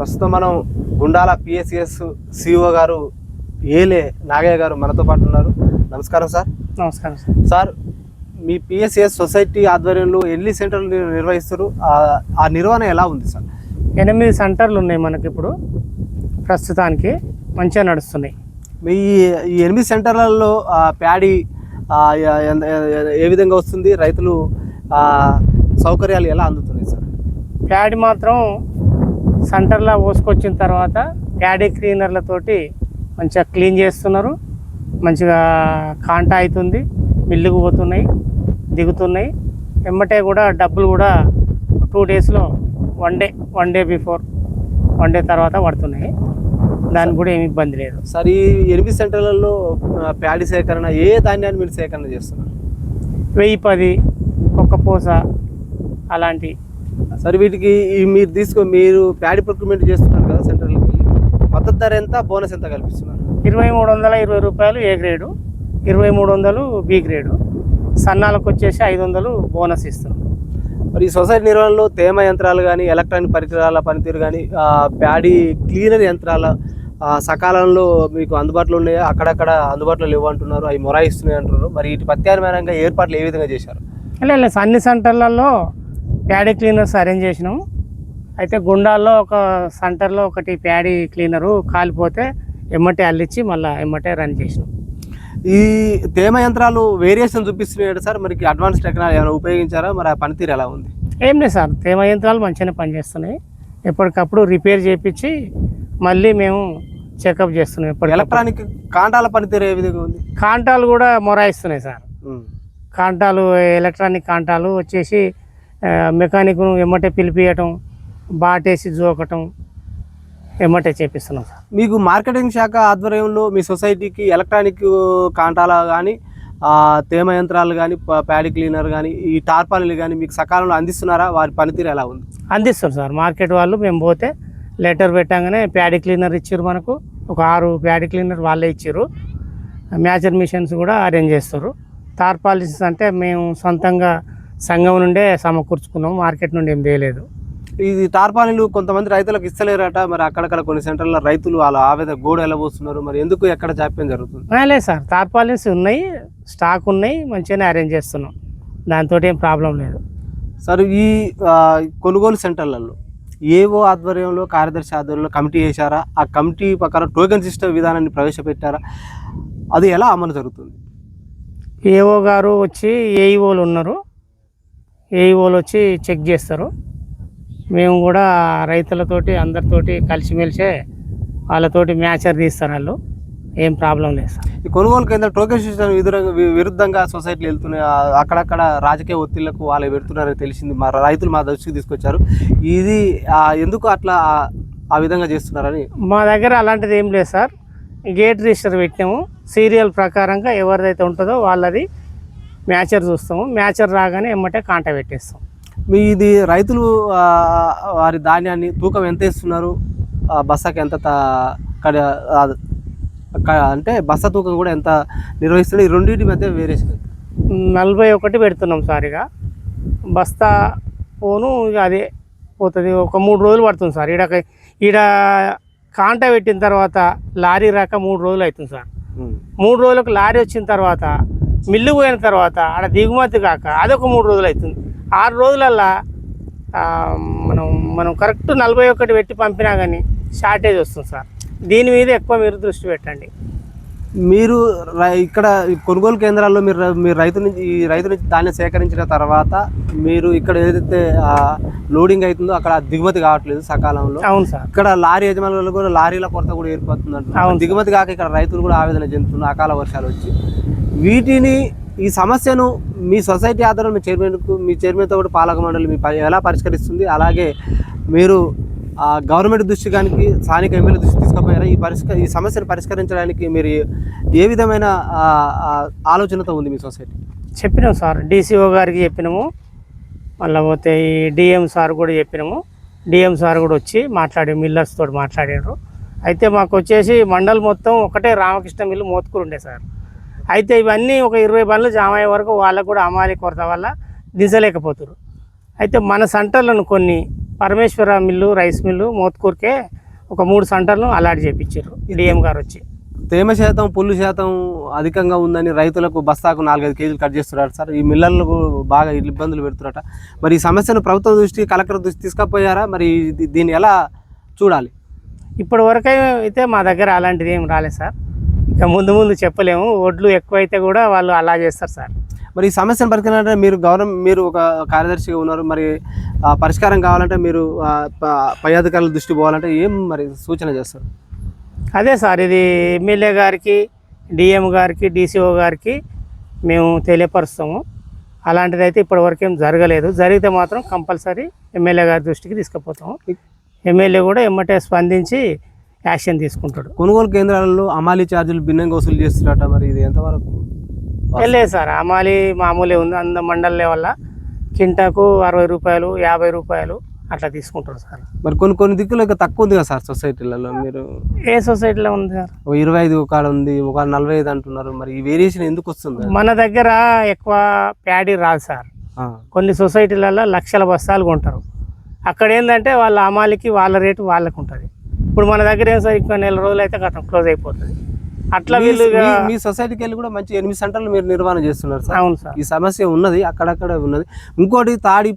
ప్రస్తుతం మనం Gundala PSCS CEO గారు ఏలే నాగయ్య గారు మనతో పాటు ఉన్నారు. నమస్కారం సార్. నమస్కారం సార్. సార్ మీ పిఎస్సిఎస్ సొసైటీ ఆధ్వర్యంలో ఎన్ని సెంటర్లు నిర్- నిర్వహిస్తారు ఆ- నిర్వహణ ఎలా ఉంది సార్? ఎనిమిది సెంటర్లు ఉన్నాయి మనకి ఇప్పుడు. ప్రస్తుతానికి మంచిగా నడుస్తున్నాయి. మీ ఈ ఎనిమిది సెంటర్లలో ప్యాడీ ఏ విధంగా వస్తుంది? రైతులు సౌకర్యాలు ఎలా అందుతున్నాయి సార్? ప్యాడీ మాత్రం సెంటర్లో పోసుకొచ్చిన తర్వాత ప్యాడీ క్లీనర్లతోటి మంచిగా క్లీన్ చేస్తున్నారు. మంచిగా కాంటా అవుతుంది మిల్లుకు పోతున్నాయి దిగుతున్నాయి. ఎమ్మటే కూడా డబ్బులు కూడా టూ డేస్లో one day one day before one day తర్వాత పడుతున్నాయి. దానికి కూడా ఏమి ఇబ్బంది లేదు. సార్ ఈ ఎనిమిది సెంటర్లలో ప్యాడీ సేకరణ ఏ ధాన్యాన్ని మీరు సేకరణ చేస్తున్నారు? వెయ్యి పది ఒక్క పూస అలాంటి సరే వీటికి మీరు తీసుకో మీరు ప్యాడీ ప్రొక్యూర్మెంట్ చేస్తున్నారు కదా సెంటర్లకి వెళ్ళి మద్దతు ధర ఎంత? బోనస్ ఎంత కల్పిస్తున్నారు? ఇరవై మూడు వందల ఇరవై రూపాయలు ఏ గ్రేడు? ఇరవై మూడు వందలు బి గ్రేడు. సన్నాలకు వచ్చేసి ఐదు వందలు బోనస్ ఇస్తున్నాం. మరి ఈ సొసైటీ నిర్వహణలో తేమ యంత్రాలు కానీ ఎలక్ట్రానిక్ పరికరాల పనితీరు కానీ ప్యాడీ క్లీనర్ యంత్రాల సకాలంలో మీకు అందుబాటులో ఉన్నాయా? అక్కడక్కడ అందుబాటులో లేవు అంటున్నారు. అవి మొరాయిస్తున్నాయి అంటున్నారు. మరి వీటి ప్రత్యామ్నాయంగా ఏర్పాట్లు ఏ విధంగా చేశారు? లేదు అన్ని సెంటర్లలో ప్యాడీ క్లీనర్స్ అరేంజ్ చేసినాం. అయితే గుండాల్లో ఒక సెంటర్లో ఒకటి ప్యాడీ క్లీనరు కాలిపోతే ఎమ్మటే అల్లిచ్చి మళ్ళీ ఎమ్మటే రన్ చేసినాం. ఈ తేమ యంత్రాలు వేరియేషన్ చూపిస్తున్నాయి సార్ మరి అడ్వాన్స్ టెక్నాలజీ ఏమైనా ఉపయోగించారా? మరి ఆ పనితీరు ఎలా ఉంది? ఏం లేదు సార్ తేమ యంత్రాలు మంచిగానే పనిచేస్తున్నాయి. ఎప్పటికప్పుడు రిపేర్ చేయించి మళ్ళీ మేము చెకప్ చేస్తున్నాం ఎప్పటికప్పుడు. ఎలక్ట్రానిక్ కాంటాల పనితీరు ఏ విధంగా ఉంది? కాంటాలు కూడా మొరాయిస్తున్నాయి సార్. కాంటాలు ఎలక్ట్రానిక్ కాంటాలు వచ్చేసి మెకానిక్ను ఎమ్మటే పిలిపియటం బాటేసి జోకటం ఎమ్మటే చేపిస్తున్నాం సార్. మీకు మార్కెటింగ్ శాఖ ఆధ్వర్యంలో మీ సొసైటీకి ఎలక్ట్రానిక్ కాంటాల కానీ తేమ యంత్రాలు కానీ ప్యాడీ క్లీనర్ కానీ ఈ టార్పాలీలు కానీ మీకు సకాలంలో అందిస్తున్నారా? వారి పనితీరు ఎలా ఉంది? అందిస్తాం సార్. మార్కెట్ వాళ్ళు మేము పోతే లెటర్ పెట్టగానే ప్యాడీ క్లీనర్ ఇచ్చారు మనకు. ఒక ఆరు ప్యాడీ క్లీనర్ వాళ్ళే ఇచ్చారు మ్యాచర్ మిషన్స్ కూడా అరేంజ్ చేస్తారు. తార్పాలిస్ అంటే మేము సొంతంగా సంఘం నుండే సమకూర్చుకున్నాం మార్కెట్ నుండి ఏం తేలేదు ఇది టార్పాలీలు కొంతమంది రైతులకు ఇస్తలేరట మరి అక్కడక్కడ కొన్ని సెంటర్ల రైతులు వాళ్ళ ఆవేద గోడు ఎలా పోస్తున్నారు మరి ఎందుకు ఎక్కడ జాప్యం జరుగుతుంది? లేదు సార్ తార్పాలిన్స్ ఉన్నాయి స్టాక్ ఉన్నాయి మంచిగానే అరేంజ్ చేస్తున్నాం. దాంతో ఏం ప్రాబ్లం లేదు. సార్ ఈ కొనుగోలు సెంటర్లలో ఏవో ఆధ్వర్యంలో కార్యదర్శి ఆధ్వర్యంలో కమిటీ వేశారా? ఆ కమిటీ ప్రకారం టోకెన్ సిస్టమ్ విధానాన్ని ప్రవేశపెట్టారా? అది ఎలా అమలు జరుగుతుంది? ఏఓ గారు వచ్చి ఏఈఓలు ఉన్నారు. ఏఈఓలు వచ్చి చెక్ చేస్తారు. మేము కూడా రైతులతోటి అందరితోటి కలిసిమెలిసే వాళ్ళతోటి మ్యాచర్ తీస్తారు వాళ్ళు. ఏం ప్రాబ్లం లేదు సార్. ఈ కొనుగోలు కేంద్ర టోకెన్ సిస్టమ్ విరుద్ధంగా సొసైటీలు వెళ్తున్నాయి. అక్కడక్కడ రాజకీయ ఒత్తిళ్ళకు వాళ్ళు పెడుతున్నారని తెలిసింది మా రైతులు మా దృష్టికి తీసుకొచ్చారు. ఇది ఎందుకు అట్లా ఆ- ఆ విధంగా చేస్తున్నారని? మా దగ్గర అలాంటిది ఏం లేదు సార్. గేట్ రిజిస్టర్ పెట్టినాము. సీరియల్ ప్రకారంగా ఎవరిదైతే ఉంటుందో వాళ్ళది మ్యాచర్ చూస్తాము. మ్యాచర్ రాగానే ఎమ్మటే కాంట పెట్టేస్తాం. మీ ఇది రైతులు వారి ధాన్యాన్ని తూకం ఎంత ఇస్తున్నారు ఆ, బస్తాకి ఎంత అంటే బస్తా తూకం కూడా ఎంత నిర్వహిస్తున్నారు? ఈ రెండింటి మధ్య వేరియేషన్ ఎంత? నలభై ఒకటి పెడుతున్నాం సార్ ఇక బస్తా పోను ఇక అదే పోతుంది. ఒక మూడు రోజులు పడుతుంది సార్. ఈడ ఈడ కాంట పెట్టిన తర్వాత లారీ రాక మూడు రోజులు అవుతుంది సార్. మూడు రోజులకు లారీ వచ్చిన తర్వాత మిల్లు పోయిన తర్వాత ఆడ దిగుమతి కాక అదొక మూడు రోజులు అవుతుంది. ఆరు రోజులల్లా మనం మనం కరెక్ట్ నలభై ఒకటి పెట్టి పంపినా కానీ షార్టేజ్ వస్తుంది సార్. దీని మీద ఎక్కువ మీరు దృష్టి పెట్టండి. మీరు ఇక్కడ కొనుగోలు కేంద్రాల్లో మీరు మీరు రైతు నుంచి ఈ రైతు నుంచి ధాన్యం సేకరించిన తర్వాత మీరు ఇక్కడ ఏదైతే లోడింగ్ అవుతుందో అక్కడ దిగుమతి కావట్లేదు సకాలంలో. అవును సార్. ఇక్కడ లారీ యజమానులు కూడా లారీల కొరత కూడా ఏర్పడుతుంది అంటున్నారు. అవును దిగుమతి కాక ఇక్కడ రైతులు కూడా ఆవేదన చెందుతున్నారు అకాల వర్షాలు వచ్చి. వీటిని ఈ సమస్యను మీ సొసైటీ ఆధారంలో మీ చైర్మన్కు మీ చైర్మన్తో కూడా పాలక మండలి మీ ఎలా పరిష్కరిస్తుంది? అలాగే మీరు ఆ, గవర్నమెంట్ కానీ స్థానిక ఎమ్మెల్యే దృష్టి తీసుకుపోయారా? ఈ పరిష్క ఈ సమస్యను పరిష్కరించడానికి మీరు ఏ విధమైన ఆలోచనతో ఉంది మీ సొసైటీ? చెప్పినాం సార్. డీసీఓ గారికి చెప్పినాము. మళ్ళీ పోతే ఈ డిఎం సార్ కూడా చెప్పినాము. డిఎం సార్ కూడా వచ్చి మాట్లాడి మిల్లర్స్ తోటి మాట్లాడారు అయితే మాకు వచ్చేసి మండల్ మొత్తం ఒకటే రామకృష్ణ మిల్లు మోతుకురు ఉండే సార్. అయితే ఇవన్నీ ఒక ఇరవై బండ్లు జామ అయ్యే వరకు వాళ్ళకు కూడా అమాలి కొరత వల్ల దించలేకపోతున్నారు అయితే మన సెంటర్లను కొన్ని పరమేశ్వర మిల్లు రైస్ మిల్లు మోత్కూర్కే ఒక మూడు సెంటర్లు అలాట్ చేయించారు డిఎం గారు వచ్చి. తేమ శాతం పుల్లు శాతం అధికంగా ఉందని రైతులకు బస్తాకు నాలుగైదు కేజీలు కట్ చేస్తున్నారు సార్. ఈ మిల్లర్లకు బాగా ఇబ్బందులు పెడుతున్నారట. మరి ఈ సమస్యను ప్రభుత్వం దృష్టికి కలెక్టర్ దృష్టి తీసుకపోయారా? మరి దీన్ని ఎలా చూడాలి? ఇప్పటి వరకు అయితే మా దగ్గర అలాంటిది ఏం రాలేదు సార్. ఇక ముందు ముందు చెప్పలేము. ఒడ్లు ఎక్కువైతే కూడా వాళ్ళు అలా చేస్తారు సార్. మరి ఈ సమస్యను పరిష్కరించాలంటే మీరు గవర్నమెంట్ మీరు ఒక కార్యదర్శిగా ఉన్నారు. మరి పరిష్కారం కావాలంటే మీరు ప- అధికారుల దృష్టి పోవాలంటే ఏం మరి సూచన చేస్తారు? అదే సార్ ఇది ఎమ్మెల్యే గారికి డిఎం గారికి డిసిఓ గారికి మేము తెలియపరుస్తాము. అలాంటిది అయితే ఇప్పటివరకు ఏం జరగలేదు. జరిగితే మాత్రం కంపల్సరీ ఎమ్మెల్యే గారి దృష్టికి తీసుకుపోతాము. ఎమ్మెల్యే కూడా ఎమ్మటే స్పందించి యాక్షన్ తీసుకుంటాడు. కొనుగోలు కేంద్రాలలో అమాలీ ఛార్జీలు భిన్నంగా వసూలు చేస్తున్నట మరి ఇది ఎంతవరకు? లేదు సార్. అమాలి మామూలే ఉంది. అంద మండల్ లెవెల్ల కింటాకు అరవై రూపాయలు యాభై రూపాయలు అట్లా తీసుకుంటారు సార్. మరి కొన్ని కొన్ని దిక్కులు తక్కువ ఉంది కదా సార్ సొసైటీలలో? మీరు ఏ సొసైటీలో ఉంది సార్? ఓ ఇరవై ఐదు ఒక ఉంది ఒక నలభై ఐదు అంటున్నారు మరి ఈ వేరియేషన్ ఎందుకు వస్తుంది? మన దగ్గర ఎక్కువ ప్యాడీ రాదు సార్. కొన్ని సొసైటీలలో లక్షల బస్తాలు కొంటారు. అక్కడ ఏంటంటే వాళ్ళ అమాలికి వాళ్ళ రేటు వాళ్ళకు ఉంటుంది ఇప్పుడు మన దగ్గర ఏం సార్ ఇంకా నెల రోజులు అయితే గతం క్లోజ్ అయిపోతుంది. అట్లా మీ- వీళ్ళు మీ- సొసైటీకి వెళ్ళి కూడా మంచి ఎనిమిది సెంటర్లు మీరు నిర్వహణ చేస్తున్నారు సార్. అవును సార్. ఈ సమస్య ఉన్నది అక్కడక్కడ ఉన్నది. ఇంకోటి తాడి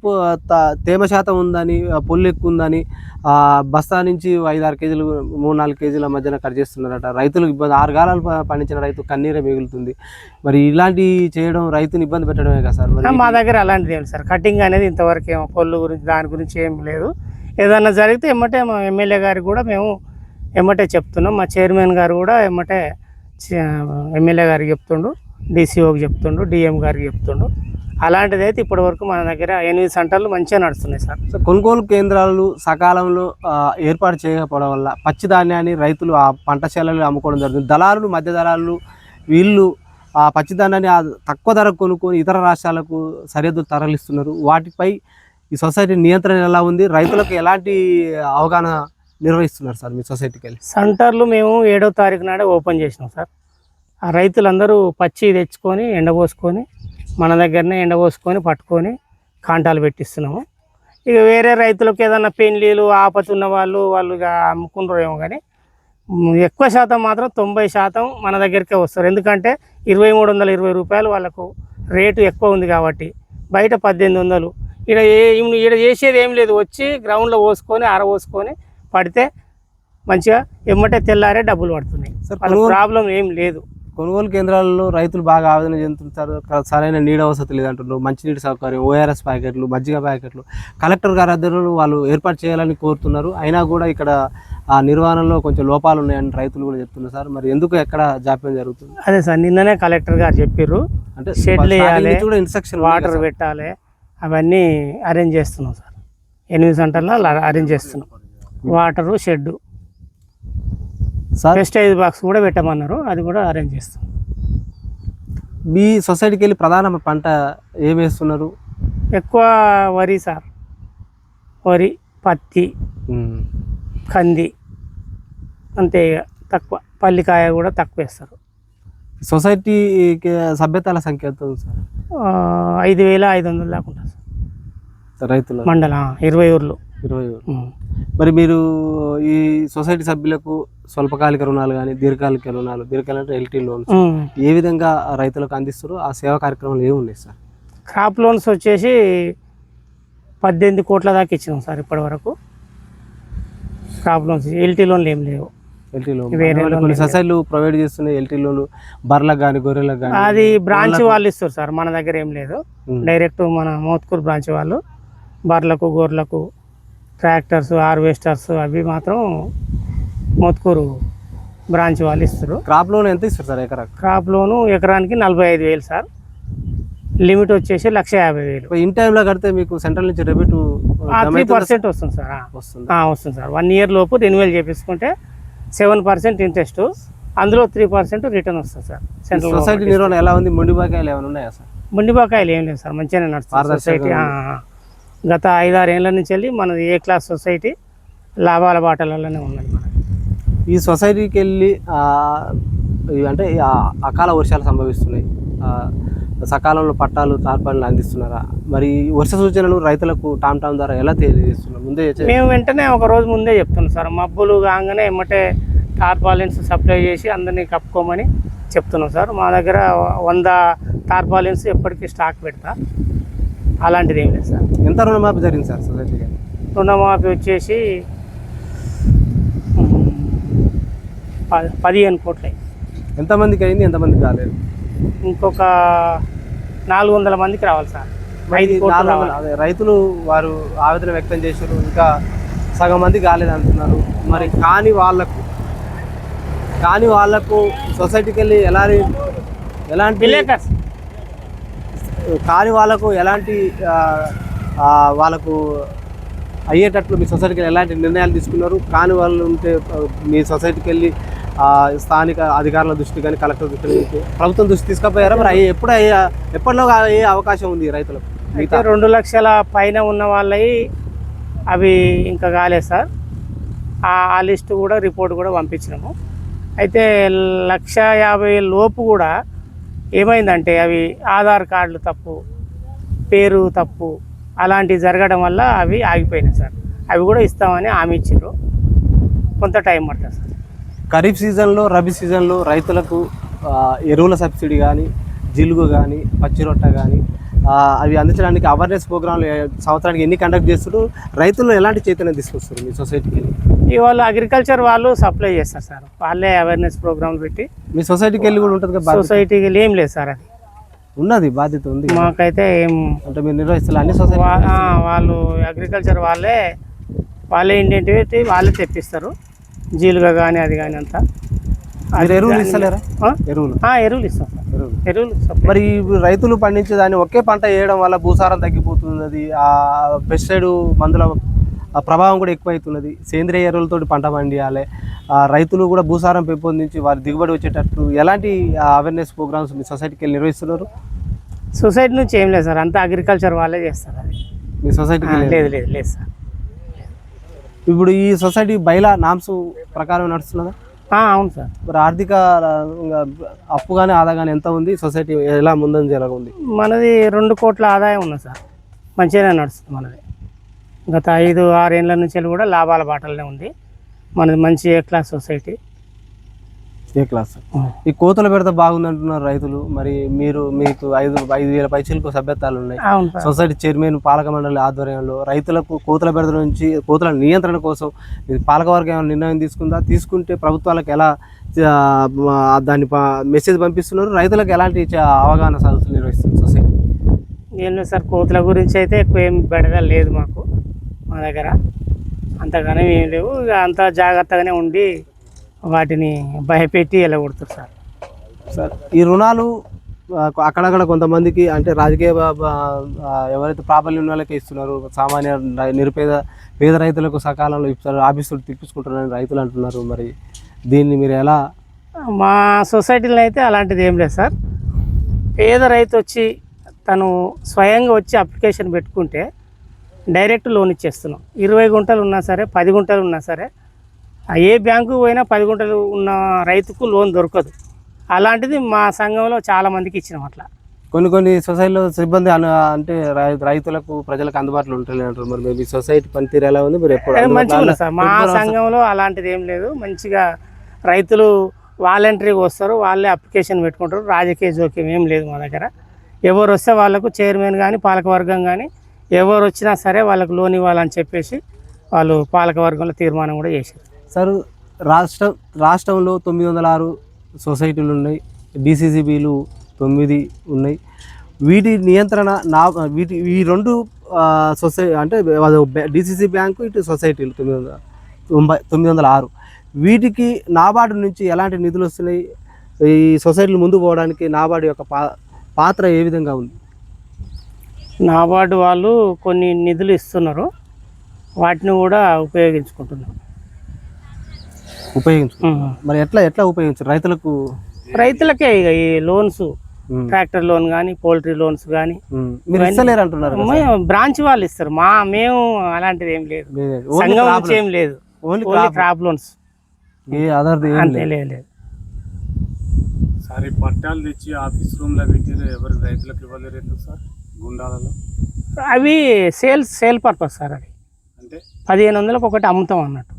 తేమ శాతం ఉందని పొల్లు ఎక్కువ ఉందని ఆ, బస్తా నుంచి ఐదు ఆరు కేజీలు మూడు నాలుగు కేజీల మధ్యన కట్ చేస్తున్నారట. రైతులకు ఇబ్బంది ఆరు గాలాలు పండించిన రైతు కన్నీరే మిగులుతుంది. మరి ఇలాంటి చేయడం రైతుని ఇబ్బంది పెట్టడమే కదా సార్ మా దగ్గర అలాంటిది ఏమి సార్. కటింగ్ అనేది ఇంతవరకు ఏమో పొల్లు గురించి దాని గురించి ఏం లేదు. ఏదన్నా జరిగితే ఎమ్మటే మా ఎమ్మెల్యే గారికి కూడా మేము ఎమ్మటే చెప్తున్నాం. మా చైర్మన్ గారు కూడా ఎమ్మటే ఎమ్మెల్యే గారికి చెప్తుండు డీసీఓకి చెప్తుండు డిఎం గారికి చెప్తుండు. అలాంటిది అయితే ఇప్పటివరకు మన దగ్గర ఎనిమిది సెంటర్లు మంచిగా నడుస్తున్నాయి సార్. కొనుగోలు కేంద్రాలు సకాలంలో ఏర్పాటు చేయకపోవడం వల్ల పచ్చి ధాన్యాన్ని రైతులు ఆ పంటశాలలో అమ్ముకోవడం జరుగుతుంది. దళారులు మధ్య దళారులు వీళ్ళు ఆ పచ్చిధాన్యాన్ని ఆ తక్కువ ధర కొనుక్కొని ఇతర రాష్ట్రాలకు సరిహద్దు తరలిస్తున్నారు. వాటిపై ఈ సొసైటీ నియంత్రణ ఎలా ఉంది? రైతులకు ఎలాంటి అవగాహన నిర్వహిస్తున్నారు సార్ మీ సొసైటీకి వెళ్ళి సెంటర్లు మేము ఏడో తారీఖు నాడే ఓపెన్ చేసినాం సార్. ఆ రైతులందరూ పచ్చి తెచ్చుకొని ఎండబోసుకొని మన దగ్గరనే ఎండబోసుకొని పట్టుకొని కాంటాలు పెట్టిస్తున్నాము. ఇక వేరే రైతులకు ఏదన్నా పెళ్ళిలు ఆపతున్న వాళ్ళు వాళ్ళు ఇక అమ్ముకుంటారేమో కానీ ఎక్కువ శాతం మాత్రం తొంభై శాతం మన దగ్గరికే వస్తారు. ఎందుకంటే ఇరవై మూడు వందల ఇరవై రూపాయలు వాళ్ళకు రేటు ఎక్కువ ఉంది కాబట్టి బయట పద్దెనిమిది వందలు. ఇక్కడ ఏ ఇక్కడ చేసేది ఏం లేదు. వచ్చి గ్రౌండ్లో పోసుకొని ఆరబోసుకొని పడితే మంచిగా ఎమ్మటే తెల్లారే డబ్బులు పడుతున్నాయి. సార్ వాళ్ళ ప్రాబ్లం ఏం లేదు. కొనుగోలు కేంద్రాలలో రైతులు బాగా ఆవేదన చెందుతుంటారు. సరైన నీడ వసతి లేదంటున్నారు. మంచినీటి సౌకర్యం ఓఆర్ఎస్ ప్యాకెట్లు మజ్జిగ ప్యాకెట్లు. కలెక్టర్ గారి ఆధ్వర్యంలో వాళ్ళు ఏర్పాటు చేయాలని కోరుతున్నారు. అయినా కూడా ఇక్కడ ఆ నిర్వహణలో కొంచెం లోపాలు ఉన్నాయని రైతులు కూడా చెప్తున్నారు సార్. మరి ఎందుకు ఎక్కడ జాప్యం జరుగుతుంది? అదే సార్ నిన్ననే కలెక్టర్ గారు చెప్పారు అంటే షెడ్లు వేయాలి, కూడా ఇన్స్ట్రక్షన్ వాటర్ పెట్టాలి అవన్నీ అరేంజ్ చేస్తున్నాం సార్. ఎనిమిది సెంటర్లో అరేంజ్ చేస్తున్నాం. Water shed. సార్ పెస్టైజ్ బాక్స్ కూడా పెట్టమన్నారు. అది కూడా అరేంజ్ చేస్తాం. మీ సొసైటీకి వెళ్ళి ప్రధాన పంట ఏం వేస్తున్నారు? ఎక్కువ వరి సార్. వరి పత్తి. కంది అంతే ఇక. తక్కువ పల్లికాయ కూడా తక్కువ వేస్తారు. సొసైటీకి సభ్యతల సంఖ్య ఎంత ఉంది సార్? ఐదు వేల ఐదు వందలు దాకా ఉంటుంది సార్. రైతుల మండల ఇరవై ఊర్లు. ఇరవై. మరి మీరు ఈ సొసైటీ సభ్యులకు స్వల్పకాలిక రుణాలు కానీ దీర్ఘకాలిక రుణాలు దీర్ఘకాలిక అంటే ఎల్టీ లోన్స్. ఏ విధంగా రైతులకు అందిస్తారు ఆ సేవా కార్యక్రమాలు ఏమి ఉన్నాయి సార్? క్రాప్ లోన్స్ వచ్చేసి పద్దెనిమిది కోట్ల దాకా ఇచ్చినాం సార్ ఇప్పటి వరకు క్రాప్ లోన్స్ ఎల్టీ లోన్లు ఏం లేవు. ఎల్టీ లోన్ వేరే అంటే కొన్ని సొసైటీలు ప్రొవైడ్ చేస్తున్నాయి ఎల్టీ లోన్లు బర్లకు కానీ గొర్రెలకు కానీ అది బ్రాంచ్ వాళ్ళు ఇస్తారు సార్ మన దగ్గర ఏం లేదు. డైరెక్ట్ మన మోత్కూర్ బ్రాంచ్ వాళ్ళు బర్లకు గొర్రెలకు ట్రాక్టర్స్ హార్వెస్టర్స్ అవి మాత్రం మోత్కూరు బ్రాంచ్ వాళ్ళు ఇస్తారు క్రాప్ లోన్ ఎంత ఇస్తారు సార్ ఎకరా క్రాప్ లోను ఎకరానికి నలభై ఐదు వేలు సార్. లిమిట్ వచ్చేసి లక్ష యాభై వేలు. ఇన్ టైంలో కడితే మీకు సెంట్రల్ నుంచి డెబిట్ త్రీ పర్సెంట్ వస్తుంది సార్. వస్తుంది? వస్తుంది సార్. వన్ ఇయర్ లోపు రెన్యువల్ చేపించుకుంటే సెవెన్ పర్సెంట్ ఇంట్రెస్ట్. అందులో త్రీ పర్సెంట్ రిటర్న్ వస్తుంది సార్ సెంట్రల్ సొసైటీ నిర్వహణ ఎలా ఉంది? మొండి బాకాయలు ఏమైనా ఉన్నాయా సార్? ముండిబాకాయలు ఏం లేదు సార్ మంచిగానే నడుస్తుంది సొసైటీ. గత ఐదారు ఏళ్ళ నుంచి వెళ్ళి మనది ఏ క్లాస్ సొసైటీ లాభాల బాటలలోనే ఉన్నది ఈ సొసైటీకి వెళ్ళి అంటే అకాల వర్షాలు సంభవిస్తున్నాయి. సకాలంలో పట్టాలు తార్పాలను అందిస్తున్నారా? మరి వర్ష సూచనలు రైతులకు టామ్ టామ్ ద్వారా ఎలా తెలియజేస్తున్నారు? ముందే మేము వెంటనే ఒక రోజు ముందే చెప్తున్నాం సార్. మబ్బులు కాగానే ఎమ్మటే టార్పాలిన్స్ సప్లై చేసి అందరినీ కప్పుకోమని చెప్తున్నాం సార్. మా దగ్గర వంద టార్పాలిన్స్ ఎప్పటికీ స్టాక్ పెడతా. అలాంటిది ఏం లేదు సార్. ఎంత రుణమాఫీ జరిగింది సార్ సొసైటీకి రుణమాఫీ వచ్చేసి పదిహేను కోట్లు. ఎంతమందికి అయింది ఎంతమందికి కాలేదు? ఇంకొక నాలుగు వందల మందికి రావాలి సార్. ఐదు రైతులు వారు ఆవేదన వ్యక్తం చేశారు ఇంకా సగం మంది కాలేదు అంటున్నారు. మరి కాని వాళ్ళకు కాని వాళ్ళకు సొసైటీకి వెళ్ళి ఎలాంటి ఎలాంటి విలేకర్స్. కాని వాళ్ళకు ఎలాంటి వాళ్ళకు అయ్యేటట్లు మీ సొసైటీకి వెళ్ళి ఎలాంటి నిర్ణయాలు తీసుకున్నారు? కాని వాళ్ళు ఉంటే మీ సొసైటీకి వెళ్ళి స్థానిక అధికారుల దృష్టి కానీ కలెక్టర్ దృష్టి ప్రభుత్వం దృష్టి తీసుకుపోయారా? మరి అయ్యే ఎప్పుడు అయ్యే ఎప్పటిలో అయ్యే అవకాశం ఉంది రైతులకు? అయితే రెండు లక్షల పైన ఉన్న వాళ్ళవి అవి ఇంకా కాలేదు సార్. ఆ ఆ లిస్టు కూడా రిపోర్ట్ కూడా పంపించినాము. అయితే లక్ష యాభై లోపు కూడా ఏమైందంటే అవి ఆధార్ కార్డులు తప్పు పేరు తప్పు అలాంటివి జరగడం వల్ల అవి ఆగిపోయినాయి సార్. అవి కూడా ఇస్తామని హామీ ఇచ్చారు కొంత టైం పడుతుంది సార్. ఖరీఫ్ సీజన్లో రబీ సీజన్లో రైతులకు ఎరువుల సబ్సిడీ కానీ జిలుగు కానీ పచ్చిరొట్ట కానీ అవి అందించడానికి అవేర్నెస్ ప్రోగ్రాంలు సంవత్సరానికి ఎన్ని కండక్ట్ చేస్తారు రైతులు ఎలాంటి చైతన్యం తీసుకొస్తారు మీ సొసైటీకి వెళ్ళి వాళ్ళు అగ్రికల్చర్ వాళ్ళు సప్లై చేస్తారు సార్. వాళ్ళే అవేర్నెస్ ప్రోగ్రామ్ పెట్టి మీ సొసైటీకి వెళ్ళి కూడా ఉంటుంది కదా? సొసైటీకి ఏం లేదు సార్ అది. ఉన్నది బాధ్యత ఉంది మాకైతే ఏం అంటే మీరు నిర్వహిస్తారు అన్ని సొసైటీ వాళ్ళు అగ్రికల్చర్ వాళ్ళే వాళ్ళే ఇంటింటి వాళ్ళే తెప్పిస్తారు. జీలుగా కానీ అది కానీ అంతా. ఎరువులు ఇస్తలేరా? ఎరువులు? ఎరువులు ఇస్తాం సార్. ఎరువులు. ఎరువులు ఇస్తాం మరి రైతులు పండించే దాన్ని ఒకే పంట వేయడం వల్ల భూసారం తగ్గిపోతున్నది ఆ పెస్టిసైడ్ మందుల ప్రభావం కూడా ఎక్కువైతున్నది. సేంద్రియ ఎరువులతో పంట పండియాలి. రైతులు కూడా భూసారం పెంపొందించి వారి దిగుబడి వచ్చేటట్లు ఎలాంటి అవేర్నెస్ ప్రోగ్రామ్స్ మీ సొసైటీకి వెళ్ళి నిర్వహిస్తున్నారు? సొసైటీ నుంచి ఏం లేదు సార్. అంతా అగ్రికల్చర్ వాళ్ళే చేస్తారు అది. మీ సొసైటీకి లేదు. లేదు లేదు సార్. ఇప్పుడు ఈ సొసైటీ బయలా నామ్స్ ప్రకారం నడుస్తున్నదా? అవును సార్. మరి ఆర్థిక అప్పు కానీ ఆదా కానీ ఎంత ఉంది? సొసైటీ ఎలా ముందంజ ఎలా ఉంది మనది రెండు కోట్ల ఆదాయం ఉంది సార్. మంచిగానే నడుస్తుంది మనది. గత ఐదు ఆరేళ్ళ నుంచి కూడా లాభాల బాటలనే ఉంది. మనది మంచి A class society A class ఈ కోతలు పెడితే బాగుంది అంటున్నారు రైతులు. మరి మీరు మీకు ఐదు ఐదు వేల పైచలకు సభ్యత్వాలు ఉన్నాయి. సొసైటీ చైర్మన్ పాలక మండలి ఆధ్వర్యంలో రైతులకు కోతల బెడద నుంచి కోతల నియంత్రణ కోసం ఇది పాలకవర్గం ఏమైనా నిర్ణయం తీసుకుందా? తీసుకుంటే ప్రభుత్వాలకు ఎలా దాన్ని మెసేజ్ పంపిస్తున్నారు? రైతులకు ఎలాంటి అవగాహన సదస్సులు నిర్వహిస్తుంది సొసైటీ? ఏం లేదు సార్ కోతుల గురించి అయితే ఎక్కువ ఏం బెడద లేదు మాకు. మా దగ్గర. అంతగానే ఏం లేవు. ఇక అంతా జాగ్రత్తగానే ఉండి వాటిని భయపెట్టి ఎలా కొడుతారు సార్. సార్ ఈ రుణాలు అక్కడక్కడ కొంతమందికి అంటే రాజకీయ ఎవరైతే ప్రాబల్యం ఉన్న వాళ్ళకే ఇస్తున్నారు సామాన్య నిరుపేద పేద రైతులకు సకాలంలో ఇస్తారు ఆఫీసులు తిప్పించుకుంటున్నారని రైతులు అంటున్నారు. మరి దీన్ని మీరు ఎలా? మా సొసైటీలో అయితే అలాంటిది ఏం లేదు సార్. పేద రైతు వచ్చి తను స్వయంగా వచ్చి అప్లికేషన్ పెట్టుకుంటే డైరెక్ట్ లోన్ ఇచ్చేస్తున్నాం. ఇరవై గుంటలు ఉన్నా సరే పది గుంటలు ఉన్నా సరే ఏ బ్యాంకు పోయినా పది గుంటలు ఉన్న రైతుకు లోన్ దొరకదు. అలాంటిది మా సంఘంలో చాలా మందికి ఇచ్చినాం అట్లా. కొన్ని కొన్ని సొసైటీలో సిబ్బంది అంటే రైతులకు ప్రజలకు అందుబాటులో ఉంటుంది అంటారు. మరి మీ సొసైటీ పనితీరు ఎలా ఉంది? మీరు ఎప్పుడు మంచిగా సార్. మా సంఘంలో అలాంటిది ఏం లేదు. మంచిగా రైతులు వాలంటరీగా వస్తారు. వాళ్ళే అప్లికేషన్ పెట్టుకుంటారు. రాజకీయ జోక్యం ఏం లేదు మా దగ్గర. ఎవరు వస్తే వాళ్ళకు చైర్మన్ కానీ పాలకవర్గం కానీ ఎవరు వచ్చినా సరే వాళ్ళకు లోన్ ఇవ్వాలని చెప్పేసి వాళ్ళు పాలకవర్గంలో తీర్మానం కూడా చేశారు. సార్ రాష్ట్రం రాష్ట్రంలో తొమ్మిది వందల ఆరు సొసైటీలు ఉన్నాయి డిసిసిబిలు తొమ్మిది ఉన్నాయి. వీటి నియంత్రణ నా వీటి ఈ రెండు సొసై అంటే డిసిసి బ్యాంకు ఇటు సొసైటీలు తొమ్మిది వందల తొంభై తొమ్మిది వందల ఆరు. వీటికి నాబార్డు నుంచి ఎలాంటి నిధులు వస్తున్నాయి? ఈ సొసైటీలు ముందు పోవడానికి నాబార్డు యొక్క పా పాత్ర ఏ విధంగా ఉంది? నాబార్డు వాళ్ళు కొన్ని నిధులు ఇస్తున్నారు. వాటిని కూడా ఉపయోగించుకుంటున్నాం. ఉపయోగించు. మరి ఎట్లా ఎట్లా ఉపయోగించారు రైతులకు? రైతులకే ఇక ఈ లోన్స్. ట్రాక్టర్ లోన్ కానీ పోల్ట్రీ లోన్స్ కానీ. మీరు ఇస్తలేరు అంటున్నారు బ్రాంచ్ వాళ్ళు ఇస్తారు. మా మేము అలాంటిది ఏం లేదు. సంఘం నుంచి ఏం లేదు. Only only crop loans. అంతే లేదు. సార్ పట్టాలు తెచ్చి ఆఫీస్ రూమ్లో పెట్టిన ఎవరు రైతులకు ఇవ్వలేరు ఎందుకు సార్? గుండాలలో? అవి సేల్ సేల్ పర్పస్ సార్ అది అంటే? పదిహేను వందలకు ఒకటి అమ్ముతాం అన్నట్టు.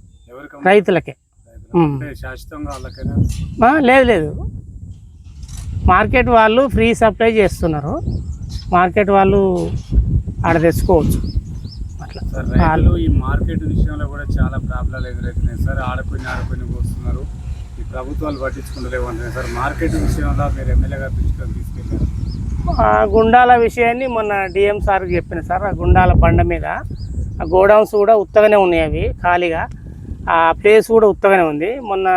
రైతులకే. శాశ్వతంగా లేదు లేదు. మార్కెట్ వాళ్ళు ఫ్రీ సప్లై చేస్తున్నారు. మార్కెట్ వాళ్ళు ఆడ తెచ్చుకోవచ్చు. అట్లా. సార్ రైతులు ఈ మార్కెట్ విషయంలో కూడా చాలా ప్రాబ్లాలు ఎదురవుతున్నాయి సార్. ఆడకొని ఆడకొని పోస్తున్నారు. ఈ ప్రభుత్వాలు పట్టించుకుంటలేవు అంటున్నాయి సార్. మార్కెట్ విషయంలో మీరు ఎమ్మెల్యే గారు దృష్టికి తీసుకెళ్ళారు. గుండాల విషయాన్ని మొన్న డిఎం సార్కి చెప్పిన సార్ ఆ గుండాల బండ మీద. ఆ గోడౌన్స్ కూడా ఉత్తగానే ఉన్నాయి అవి ఖాళీగా. ఆ ప్లేస్ కూడా ఉత్తగానే ఉంది. మొన్న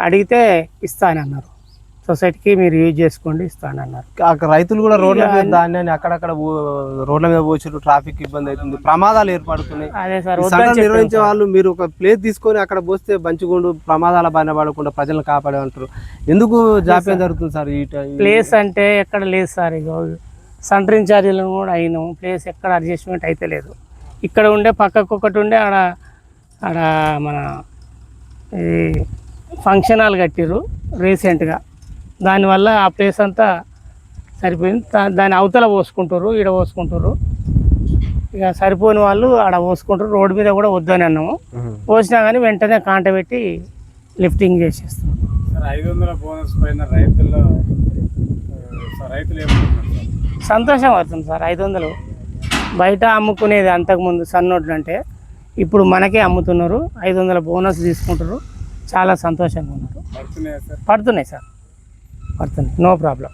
అడిగితే ఇస్తానన్నారు సొసైటీకి మీరు యూజ్ చేసుకోండి ఇస్తానన్నారు. అక్కడ రైతులు కూడా రోడ్ల మీద ధాన్యాన్ని అక్కడక్కడ రోడ్ల మీద పోసారు ట్రాఫిక్ ఇబ్బంది అవుతుంది ప్రమాదాలు ఏర్పడుతున్నాయి. అదే సార్ నిర్వహించే. వాళ్ళు మీరు ఒక ప్లేస్ తీసుకొని అక్కడ పోస్తే బంచిగుండు ప్రమాదాల బారిన పడకుండా ప్రజలను కాపాడే అంటారు ఎందుకు జాప్యం జరుగుతుంది సార్ ఈ ప్లేస్ అంటే ఎక్కడ లేదు సార్ ఇక సెంటర్ ఇన్ఛార్జీలను కూడా అయినాం ప్లేస్ ఎక్కడ అడ్జస్ట్మెంట్ అయితే లేదు. ఇక్కడ ఉండే పక్కకు ఒకటి ఉండే ఆడ ఆడ మన ఇది ఫంక్షన్ హాల్ కట్టిర్రు రీసెంట్గా. దానివల్ల ఆ ప్లేస్ అంతా సరిపోయింది. దా- దాని అవతల పోసుకుంటారు ఈడ పోసుకుంటారు ఇక సరిపోని వాళ్ళు ఆడ పోసుకుంటారు రోడ్డు మీద కూడా వద్దని అన్నాము. పోసినా కానీ వెంటనే కాంట పెట్టి లిఫ్టింగ్ చేసేస్తాం. సార్ ఐదు వందల బోనస్ పైన రైతుల్లో రైతులు సంతోషం అవుతుంది సార్ ఐదు వందలు బయట అమ్ముకునేది అంతకుముందు సన్నోట్లు అంటే ఇప్పుడు మనకే అమ్ముతున్నారు. ఐదు వందల బోనస్ తీసుకుంటారు చాలా సంతోషంగా ఉన్నారు. పడుతున్నాయా సార్. పడుతున్నాయి పడుతున్నాయి నో ప్రాబ్లం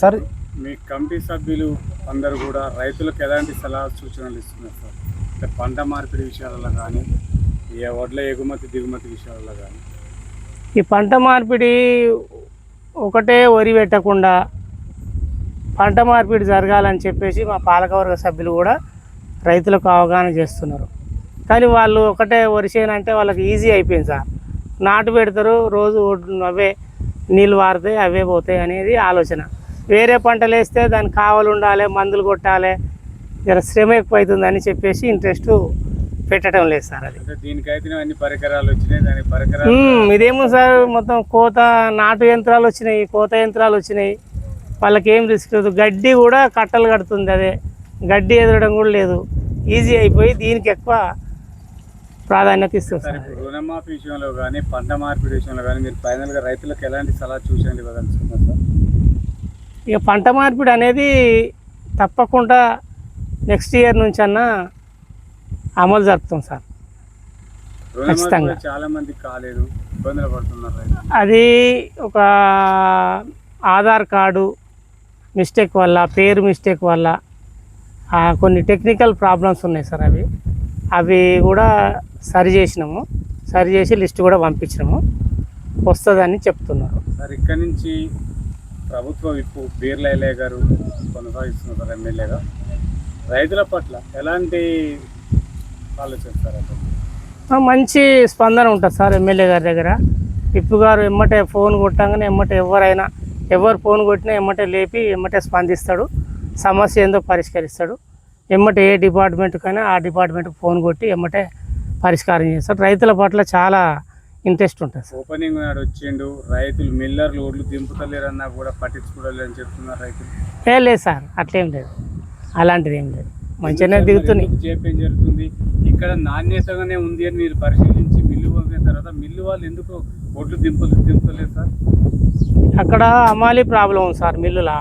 సార్ మీ కమిటీ సభ్యులు అందరూ కూడా రైతులకు ఎలాంటి సలహా సూచనలు ఇస్తున్నారు సార్ అంటే పంట మార్పిడి విషయాలలో కానీ ఏ వడ్ల ఎగుమతి దిగుమతి విషయాలలో కానీ. ఈ పంట మార్పిడి ఒకటే వరి పెట్టకుండా పంట మార్పిడి జరగాలని చెప్పేసి మా పాలకవర్గ సభ్యులు కూడా రైతులకు అవగాహన చేస్తున్నారు. కానీ వాళ్ళు ఒకటే వరి చేను అంటే వాళ్ళకి ఈజీ అయిపోయింది సార్ నాటు పెడతారు రోజు అవే నీళ్ళు వారితే అవే పోతాయి అనేది ఆలోచన. వేరే పంటలు వేస్తే దానికి కావలు ఉండాలి మందులు కొట్టాలి జర శ్రమ ఎక్కువ అవుతుందని చెప్పేసి ఇంట్రెస్ట్ పెట్టడం లేదు సార్ అది. అంటే దీనికైతే అన్ని పరికరాలు వచ్చినాయి దాని పరికరాలు మ్మ్, ఇదేమో సార్ మొత్తం కోత నాటు యంత్రాలు వచ్చినాయి కోత యంత్రాలు వచ్చినాయి. వాళ్ళకి ఏం రిస్క్ లేదు. గడ్డి కూడా కట్టలు కడుతుంది అదే. గడ్డి ఎదరడం కూడా లేదు. ఈజీ అయిపోయి దీనికి ఎక్కువ ప్రాధాన్యత ఇస్తుంది సార్ రుణమాఫీ విషయంలో కానీ పంట మార్పిడి విషయంలో కానీ మీరు ఫైనల్గా రైతులకు ఎలాంటి సలహా సూచనలు ఇవ్వదలుచుకున్నారు సార్? ఇక పంట మార్పిడి అనేది తప్పకుండా నెక్స్ట్ ఇయర్ నుంచి అన్నా అమలు జరుపుతాం సార్. ఖచ్చితంగా. చాలా మంది కాలేదు ఇబ్బందులు పడుతున్నారు అది ఒక ఆధార్ కార్డు మిస్టేక్ వల్ల పేరు మిస్టేక్ వల్ల కొన్ని టెక్నికల్ ప్రాబ్లమ్స్ ఉన్నాయి సార్ అవి. అవి కూడా సరి చేసినాము. సరి చేసి లిస్ట్ కూడా పంపించినాము. వస్తుందని చెప్తున్నారు. సార్ ఇక్కడ నుంచి ప్రభుత్వ విప్పు బీర్ల ఎల్ఏ గారు కొనసాగిస్తున్నారు ఎమ్మెల్యేగా. రైతుల పట్ల ఎలాంటి ఆలోచన సార్ మంచి స్పందన ఉంటుంది సార్ ఎమ్మెల్యే గారి దగ్గర. ఇప్పు గారు ఎమ్మటే ఫోన్ కొట్టంగానే ఎమ్మటే ఎవరైనా ఎవరు ఫోన్ కొట్టినా ఎమ్మటే లేపి ఎమ్మటే స్పందిస్తాడు. సమస్య ఏందో పరిష్కరిస్తాడు. ఎమ్మటే ఏ డిపార్ట్మెంట్కైనా ఆ డిపార్ట్మెంట్కి ఫోన్ కొట్టి ఎమ్మటే పరిష్కారం చేస్తాడు రైతుల పట్ల చాలా ఇంట్రెస్ట్ ఉంటుంది సార్. ఓపెనింగ్ నాడు వచ్చిండు రైతులు మిల్లర్లు ఒడ్లు దింపుతలేరన్నా కూడా పట్టించుకోవడం అని చెప్తున్నారు రైతులు. ఏ లేదు సార్ అట్లేం లేదు. అలాంటిది ఏం లేదు. మంచిగానే దిగుతున్నాయి ఎందుకు చేపేం జరుగుతుంది? ఇక్కడ నాణ్యతగానే ఉంది అని మీరు పరిశీలించి మిల్లు పంపిన తర్వాత మిల్లు వాళ్ళు ఎందుకు ఒడ్లు దింపలు దింపలేదు సార్? అక్కడ అమాలి ప్రాబ్లం ఉంది సార్ మిల్లులా.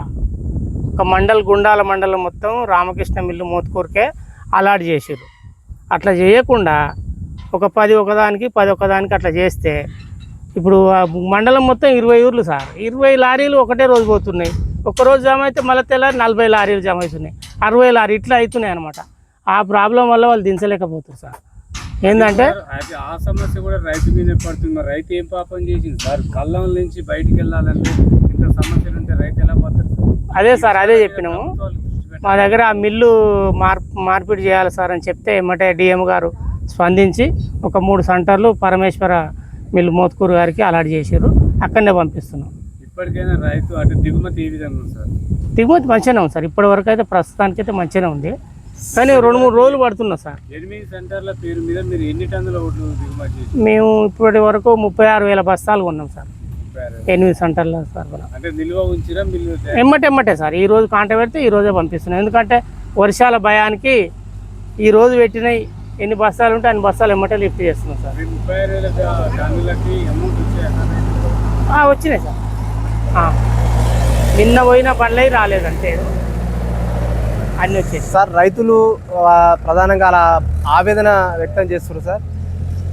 ఒక మండల్ గుండాల మండలం మొత్తం రామకృష్ణ మిల్లు మోతుకూరికే అలాట్ చేసారు అట్లా చేయకుండా ఒక పది ఒకదానికి పది ఒకదానికి అట్లా చేస్తే ఇప్పుడు మండలం మొత్తం ఇరవై ఊర్లు సార్. ఇరవై లారీలు ఒకటే రోజు పోతున్నాయి. ఒక రోజు జమ అయితే మళ్ళీ తెల్లారి నలభై లారీలు జమ అవుతున్నాయి. అరవై లారీ ఇట్లా అవుతున్నాయి అనమాట ఆ ప్రాబ్లం వల్ల వాళ్ళు దించలేకపోతారు సార్. ఏంటంటే అది ఆ సమస్య కూడా రైతు మీద పడుతుంది. మరి రైతు ఏం పాపం చేసింది? సార్ కళ్ళం నుంచి బయటికి వెళ్ళాలంటే అదే సార్ అదే చెప్పినాము. మా దగ్గర ఆ మిల్లు మార్ మార్పిడి చేయాలి సార్ అని చెప్తే ఎమ్మటే డిఎం గారు స్పందించి ఒక మూడు సెంటర్లు పరమేశ్వర మిల్లు మోత్కూరు గారికి అలాట్ చేశారు అక్కడనే పంపిస్తున్నాం. ఇప్పటికైనా రైతు అటు దిగుమతి ఏ విధంగా ఉంది సార్? దిగుమతి మంచిగానే ఉంది సార్. ఇప్పటి వరకు అయితే ప్రస్తుతానికైతే మంచిగానే ఉంది. కానీ రెండు మూడు రోజులు పడుతున్నా సార్. ఎనిమిది సెంటర్ల పేరు మీద మీరు ఎన్ని టన్నుల ఓట్లు దిగుమతి చేసి మేము ఇప్పటి వరకు ముప్పై ఆరు వేల బస్తాలు కొన్నాం సార్. ఎనిమిది సెంటర్ల ఎమ్మటే ఎమ్మటే సార్. ఈ రోజు కాంట పెడితే ఈ రోజే పంపిస్తున్నాం. ఎందుకంటే వర్షాల భయానికి ఈ రోజు పెట్టినవి ఎన్ని బస్తాలు ఉంటే అన్ని బస్తాలు ఎమ్మటే లిఫ్ట్ చేస్తున్నాం సార్. వచ్చాయి వచ్చినాయి సార్. ఆ. నిన్న పోయిన పనులే రాలేదంటే అన్నీ వచ్చేసి సార్ రైతులు ప్రధానంగా అలా ఆవేదన వ్యక్తం చేస్తున్నారు సార్.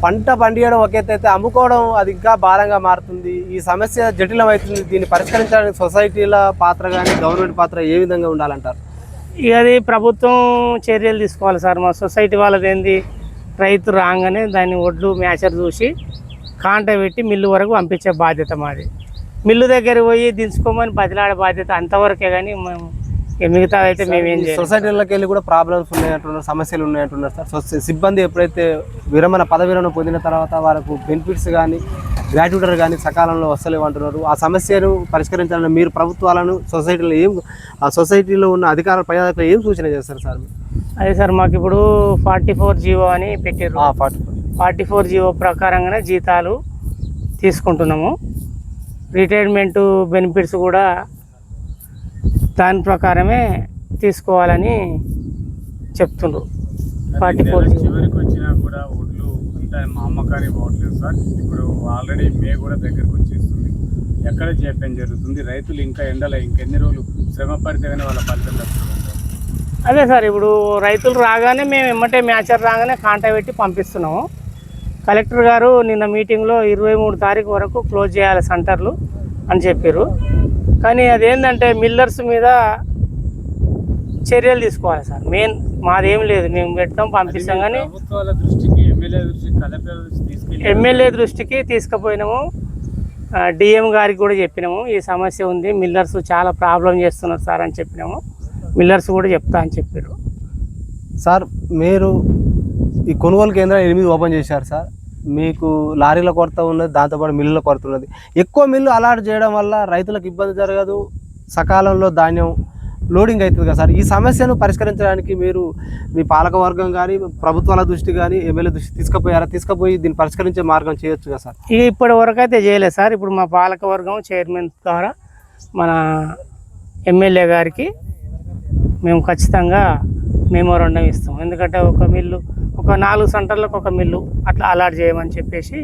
పంట పండియడం ఒక అమ్ముకోవడం అది ఇంకా భారంగా మారుతుంది. ఈ సమస్య జటిలమవుతుంది. దీన్ని పరిష్కరించడానికి సొసైటీల పాత్ర కానీ గవర్నమెంట్ పాత్ర ఏ విధంగా ఉండాలంటారు? ఇక అది ప్రభుత్వం చర్యలు తీసుకోవాలి సార్. మా సొసైటీ వాళ్ళది ఏంది రైతు రాగానే దాన్ని ఒడ్లు మ్యాచర్ చూసి కాంట పెట్టి మిల్లు వరకు పంపించే బాధ్యత మాది. మిల్లు దగ్గర పోయి దించుకోమని బదిలాడే బాధ్యత అంతవరకే కానీ మేము మిగతా అయితే మేమేం సొసైటీలకు వెళ్ళి కూడా ప్రాబ్లమ్స్ ఉన్నాయంటున్నారు సమస్యలు ఉన్నాయంటున్నారు సార్. సిబ్బంది ఎప్పుడైతే విరమణ పద విరమణ పొందిన తర్వాత వాళ్ళకు బెనిఫిట్స్ కానీ గ్రాట్యుటర్ కానీ సకాలంలో వస్తలేవు అంటున్నారు. ఆ సమస్యను పరిష్కరించాలని మీరు ప్రభుత్వాలను సొసైటీలో ఏం ఆ సొసైటీలో ఉన్న అధికార ప్రజలకు ఏం సూచన చేస్తారు సార్? అదే సార్ మాకు ఇప్పుడు ఫార్టీ ఫోర్ జీవో అని పెట్టారు ఫార్టీ ఫార్టీ ఫోర్ జీవో ప్రకారంగానే జీతాలు తీసుకుంటున్నాము. రిటైర్మెంట్ బెనిఫిట్స్ కూడా దాని ప్రకారమే తీసుకోవాలని చెప్తుండ్రు. చివరికి వచ్చినా కూడా ఒడ్లు అంతా మా అమ్మకానికి పోవట్లేదు సార్. ఇప్పుడు ఆల్రెడీ మే కూడా దగ్గరకు వచ్చేస్తుంది. ఎక్కడ చేపం జరుగుతుంది? రైతులు ఇంకా ఎండలో ఇంకెన్ని రోజులు శ్రమ పడితే కానీ వాళ్ళ ఫలితం అదే సార్ ఇప్పుడు రైతులు రాగానే మేము ఎమ్మటే మ్యాచర్ రాగానే కాంటా పెట్టి పంపిస్తున్నాము. కలెక్టర్ గారు నిన్న మీటింగ్లో ఇరవై మూడు తారీఖు వరకు క్లోజ్ చేయాలి సెంటర్లు అని చెప్పారు కానీ అదేంటంటే మిల్లర్స్ మీద చర్యలు తీసుకోవాలి సార్. మెయిన్ మాదేం లేదు. మేము పెడతాం పంపిస్తాం కానీ ఎమ్మెల్యే దృష్టికి తీసుకుపోయినాము. డిఎం గారికి కూడా చెప్పినాము ఈ సమస్య ఉంది మిల్లర్స్ చాలా ప్రాబ్లం చేస్తున్నారు సార్ అని చెప్పినాము. మిల్లర్స్ కూడా చెప్తా అని చెప్పారు సార్ మీరు ఈ కొనుగోలు కేంద్రం ఎనిమిది ఓపెన్ చేశారు సార్. మీకు లారీల కొరత ఉన్నది దాంతోపాటు మిల్లుల కొరత ఉన్నది. ఎక్కువ మిల్లు అలాట్ చేయడం వల్ల రైతులకు ఇబ్బంది జరగదు. సకాలంలో ధాన్యం లోడింగ్ అవుతుంది కదా సార్. ఈ సమస్యను పరిష్కరించడానికి మీరు మీ పాలక వర్గం కానీ ప్రభుత్వాల దృష్టి కానీ ఎమ్మెల్యే దృష్టి తీసుకుపోయారా? తీసుకుపోయి దీన్ని పరిష్కరించే మార్గం చేయొచ్చు కదా సార్? ఇక ఇప్పటి వరకు అయితే చేయలేదు సార్. ఇప్పుడు మా పాలకవర్గం చైర్మన్ ద్వారా మన ఎమ్మెల్యే గారికి మేము ఖచ్చితంగా మెమోరండం ఇస్తాం. ఎందుకంటే ఒక మిల్లు ఒక నాలుగు సెంటర్లకు ఒక మిల్లు అట్లా అలాట్ చేయమని చెప్పేసి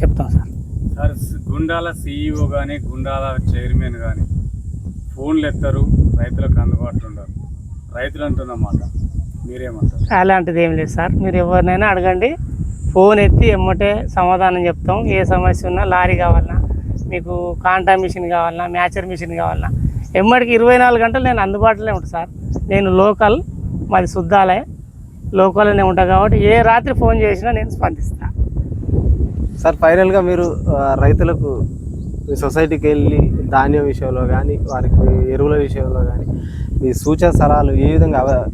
చెప్తాం సార్. సార్ గుండాల సీఈఓ కానీ గుండాల చైర్మన్ కానీ ఫోన్లు ఎత్తారు రైతులకు అందుబాటులో ఉండరు. రైతులు అంటున్నమాట మీరేమంటారు? అలాంటిది ఏం లేదు సార్. మీరు ఎవరినైనా అడగండి ఫోన్ ఎత్తి ఎమ్మటే సమాధానం చెప్తాం. ఏ సమస్య ఉన్నా లారీ కావాలన్నా మీకు కాంటా మిషన్ కావాలన్నా మ్యాచర్ మిషన్ కావాలన్నా ఎమ్మటికి ఇరవై నాలుగు గంటలు నేను అందుబాటులోనే ఉంటాను సార్. నేను లోకల్ మాది శుద్ధాలే లోకల్లోనే ఉంటా కాబట్టి ఏ రాత్రి ఫోన్ చేసినా నేను స్పందిస్తాను సార్ ఫైనల్గా మీరు రైతులకు సొసైటీకి వెళ్ళి ధాన్యం విషయంలో కానీ వారికి ఎరువుల విషయంలో కానీ మీ సూచన సలహాలు ఏ విధంగా అవ-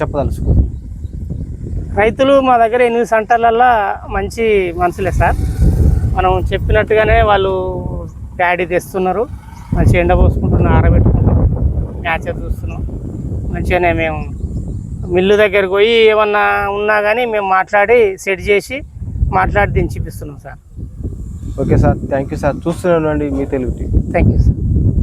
చెప్పదలుచుకోండి రైతులు మా దగ్గర ఎనిమిది సెంటర్లల్లో మంచి మనుషులే సార్. మనం చెప్పినట్టుగానే వాళ్ళు ప్యాడీ తెస్తున్నారు. మంచి ఎండ పోసుకుంటున్నారు ఆరబెట్టుకుంటున్నాం మ్యాచర్ చూస్తున్నాం. మంచిగానే మేము మిల్లు దగ్గరికి పోయి ఏమన్నా ఉన్నా కానీ మేము మాట్లాడి సెట్ చేసి మాట్లాడి దించిపిస్తున్నాం sir. Okay sir. Thank you sir. చూస్తున్నాను అండి మీ తెలుగు థ్యాంక్ యూ సార్.